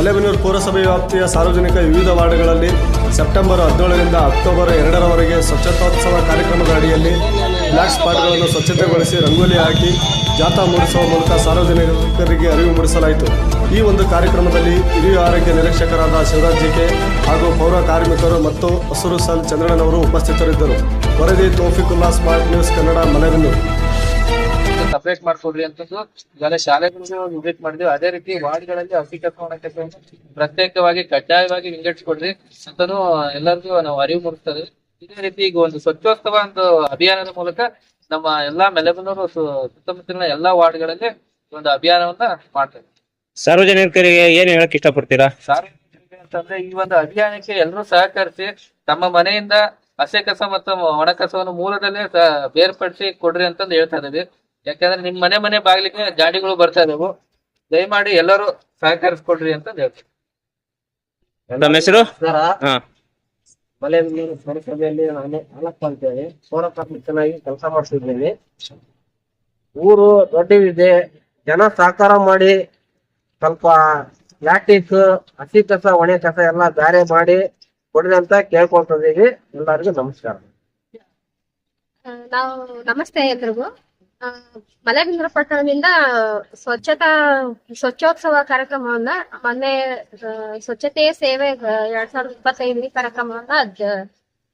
ಮಲೆಬೆನ್ನೂರು ಪುರಸಭೆ ವ್ಯಾಪ್ತಿಯ ಸಾರ್ವಜನಿಕ ವಿವಿಧ ವಾರ್ಡ್ಗಳಲ್ಲಿ ಸೆಪ್ಟೆಂಬರ್ ಹದಿನೇಳರಿಂದ ಅಕ್ಟೋಬರ್ ಎರಡರವರೆಗೆ ಸ್ವಚ್ಛತೋತ್ಸವ ಕಾರ್ಯಕ್ರಮದ ಅಡಿಯಲ್ಲಿ ಬ್ಲ್ಯಾಕ್ ಸ್ಪಾಟ್ಗಳನ್ನು ಸ್ವಚ್ಛತೆಗೊಳಿಸಿ ರಂಗೋಲಿ ಹಾಕಿ ಜಾಥಾ ಮೂಡಿಸುವ ಮೂಲಕ ಸಾರ್ವಜನಿಕರಿಗೆ ಅರಿವು ಮೂಡಿಸಲಾಯಿತು. ಈ ಒಂದು ಕಾರ್ಯಕ್ರಮದಲ್ಲಿ ಹಿರಿಯ ಆರೋಗ್ಯ ನಿರೀಕ್ಷಕರಾದ ಶಿವರಾಜ್ ಜಿಕೆ ಹಾಗೂ ಪೌರ ಕಾರ್ಮಿಕರು ಮತ್ತು ಹಸುರು ಸಾಲ್ ಚಂದ್ರಣ್ಣನವರು ಉಪಸ್ಥಿತರಿದ್ದರು. ವರದಿ Thoufiqulla smart news Kannada Malebennur. Separate ಮಾಡ್ಕೊಡ್ರಿ ಅಂತಂದು ಇವಾಗ ಶಾಲೆಗಳಿಗೆ ವಿಸಿಟ್ ಮಾಡಿದ್ವಿ. ಅದೇ ರೀತಿ ವಾರ್ಡ್ಗಳಲ್ಲಿ ಹಸಿ ಕಸವನ್ನು ಪ್ರತ್ಯೇಕವಾಗಿ ಕಡ್ಡಾಯವಾಗಿ ವಿಂಗಡಿಸ್ಕೊಡ್ರಿ ಅಂತಾನು ಎಲ್ಲರಿಗೂ ನಾವು ಅರಿವು ಮೂಡಿಸ್ತದೆ. ಇದೇ ರೀತಿ ಈಗ ಒಂದು ಸ್ವಚ್ಛೋತ್ಸವ ಒಂದು ಅಭಿಯಾನದ ಮೂಲಕ ನಮ್ಮ ಎಲ್ಲಾ ಮೆಲೆಬನೂರು ಸುತ್ತಮುತ್ತಲಿನ ಎಲ್ಲಾ ವಾರ್ಡ್ಗಳಲ್ಲಿ ಒಂದು ಅಭಿಯಾನವನ್ನ ಮಾಡ್ತೇವೆ. ಸಾರ್ವಜನಿಕರಿಗೆ ಏನ್ ಹೇಳಕ್ ಇಷ್ಟಪಡ್ತೀರಾ? ಸಾರ್ವಜನಿಕರಿಗೆ ಅಂತಂದ್ರೆ ಈ ಒಂದು ಅಭಿಯಾನಕ್ಕೆ ಎಲ್ಲರೂ ಸಹಕರಿಸಿ ತಮ್ಮ ಮನೆಯಿಂದ ಹಸೆ ಕಸ ಮತ್ತು ಒಣ ಕಸವನ್ನು ಮೂಲದಲ್ಲೇ ಬೇರ್ಪಡಿಸಿ ಕೊಡ್ರಿ ಅಂತಂದು ಹೇಳ್ತಾ ಇದೀವಿ ಯಾಕಂದ್ರೆ ನಿಮ್ ಮನೆ ಮನೆ ಬಾಗ್ಲಿಕ್ಕೆ ಗಾಡಿಗಳು ಬರ್ತಾ ಇದಾವು. ದಯಮಾಡಿ ಎಲ್ಲರೂ ಸಹಕರಿಸ್ಕೊಡ್ರಿ ಅಂತ ಹೇಳ್ತೀವಿ ನಮ್ಮ ಹೆಸರು? ಮಲೆಬೆನ್ನೂರು ಪುರಸಭೆಯಲ್ಲಿ ನಾನೇ ಹಾಲಪ್ಪ ಅಂತೇಳಿ ಚೆನ್ನಾಗಿ ಕೆಲಸ ಮಾಡ್ತಿದ್ದೇನೆ. ಊರು ದೊಡ್ಡವಿದೆ. ಜನ ಸಹಕಾರ ಮಾಡಿ ಸ್ವಲ್ಪ ಪ್ಲಾಸ್ಟಿಕ್ ಹಸಿ ಕಸ ಒಣ ಕಸ ಎಲ್ಲ ಬೇರೆ ಮಾಡಿ ಕೊಡ್ರಿ ಅಂತ ಕೇಳ್ಕೊಳ್ತಿದ್ದೀವಿ ಎಲ್ಲರಿಗೂ ನಮಸ್ಕಾರ. ನಾವು ನಮಸ್ತೆ ಎಲ್ರಿಗೂ. ಆ, ಮಲೆಬೆನ್ನೂರು ಪಟ್ಟಣದಿಂದ ಸ್ವಚ್ಛತಾ ಸ್ವಚ್ಛೋತ್ಸವ ಕಾರ್ಯಕ್ರಮವನ್ನ ಮೊನ್ನೆ ಸ್ವಚ್ಛತೆಯ ಸೇವೆ ಎರಡ್ ಸಾವಿರದ ಇಪ್ಪತ್ತೈದು ಈ ಕಾರ್ಯಕ್ರಮವನ್ನ ಹದ್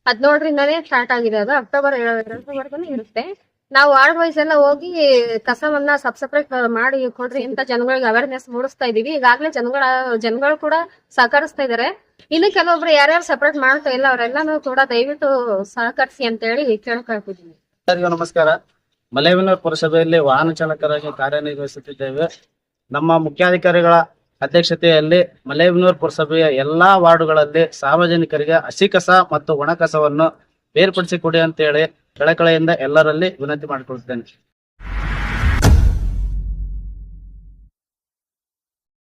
ಹದಿನೇಳರಿಂದನೇ ಸ್ಟಾರ್ಟ್ ಆಗಿದೆ ಅದು. ಅಕ್ಟೋಬರ್ ಎರಡರವರೆಗೂ ಇರುತ್ತೆ. ನಾವು ವಾರ್ಡ್ ವೈಸ್ ಎಲ್ಲ ಹೋಗಿ ಕಸವನ್ನ ಸಬ್ ಸಪ್ರೇಟ್ ಮಾಡಿ ಕೊಡ್ರಿ ಅಂತ ಜನಗಳಿಗೆ ಅವೇರ್ನೆಸ್ ಮೂಡಿಸ್ತಾ ಇದೀವಿ. ಈಗಾಗಲೇ ಜನಗಳ ಜನಗಳು ಕೂಡ ಸಹಕರಿಸ್ತಾ ಇದಾರೆ. ಇನ್ನು ಕೆಲವೊಬ್ರು ಯಾರ್ಯಾರು ಸಪರೇಟ್ ಮಾಡ್ತಾ ಇಲ್ಲ ಅವರೆಲ್ಲಾನು ಕೂಡ ದಯವಿಟ್ಟು ಸಹಕರಿಸಿ ಅಂತ ಹೇಳಿ ಎಲ್ಲರಿಗೂ ನಮಸ್ಕಾರ. ಮಲೆಬೆನ್ನೂರು ಪುರಸಭೆಯಲ್ಲಿ ವಾಹನ ಚಾಲಕರಾಗಿ ಕಾರ್ಯನಿರ್ವಹಿಸುತ್ತಿದ್ದೇವೆ. ನಮ್ಮ ಮುಖ್ಯಾಧಿಕಾರಿಗಳ ಅಧ್ಯಕ್ಷತೆಯಲ್ಲಿ ಮಲೇಬೆನ್ನೂರು ಪುರಸಭೆಯ ಎಲ್ಲಾ ವಾರ್ಡುಗಳಲ್ಲಿ ಸಾರ್ವಜನಿಕರಿಗೆ ಹಸಿ ಕಸ ಮತ್ತು ಒಣ ಕಸವನ್ನು ಬೇರ್ಪಡಿಸಿ ಕೊಡಿ ಅಂತೇಳಿ ಕಳಕಳೆಯಿಂದ ಎಲ್ಲರಲ್ಲಿ ವಿನಂತಿ ಮಾಡಿಕೊಳ್ತೇನೆ.